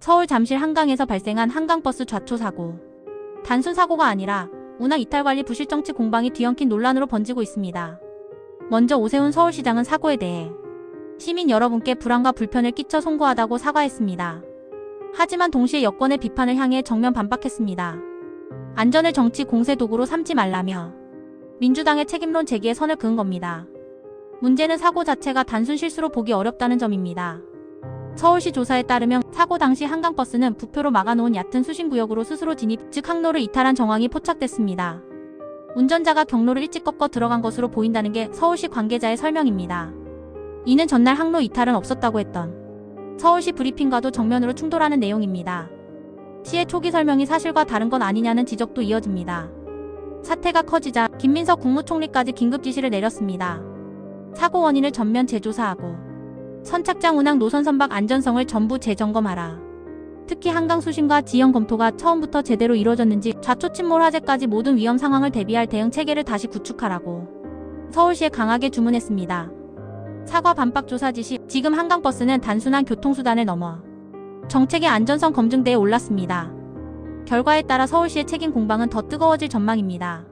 서울 잠실 한강에서 발생한 한강버스 좌초 사고. 단순 사고가 아니라 운항 이탈 관리 부실 정치 공방이 뒤엉킨 논란으로 번지고 있습니다. 먼저 오세훈 서울시장은 사고에 대해 시민 여러분께 불안과 불편을 끼쳐 송구하다고 사과했습니다. 하지만 동시에 여권의 비판을 향해 정면 반박했습니다. 안전을 정치 공세 도구로 삼지 말라며 민주당의 책임론 제기에 선을 그은 겁니다. 문제는 사고 자체가 단순 실수로 보기 어렵다는 점입니다. 서울시 조사에 따르면 사고 당시 한강버스는 부표로 막아놓은 얕은 수신구역으로 스스로 진입, 즉 항로를 이탈한 정황이 포착됐습니다. 운전자가 경로를 일찍 꺾어 들어간 것으로 보인다는 게 서울시 관계자의 설명입니다. 이는 전날 항로 이탈은 없었다고 했던 서울시 브리핑과도 정면으로 충돌하는 내용입니다. 시의 초기 설명이 사실과 다른 건 아니냐는 지적도 이어집니다. 사태가 커지자 김민석 국무총리까지 긴급 지시를 내렸습니다. 사고 원인을 전면 재조사하고 선착장 운항 노선 선박 안전성을 전부 재점검하라. 특히 한강 수신과 지형 검토가 처음부터 제대로 이루어졌는지 좌초 침몰 화재까지 모든 위험 상황을 대비할 대응 체계를 다시 구축하라고 서울시에 강하게 주문했습니다. 사과 반박 조사 지시 지금 한강버스는 단순한 교통수단을 넘어 정책의 안전성 검증대에 올랐습니다. 결과에 따라 서울시의 책임 공방은 더 뜨거워질 전망입니다.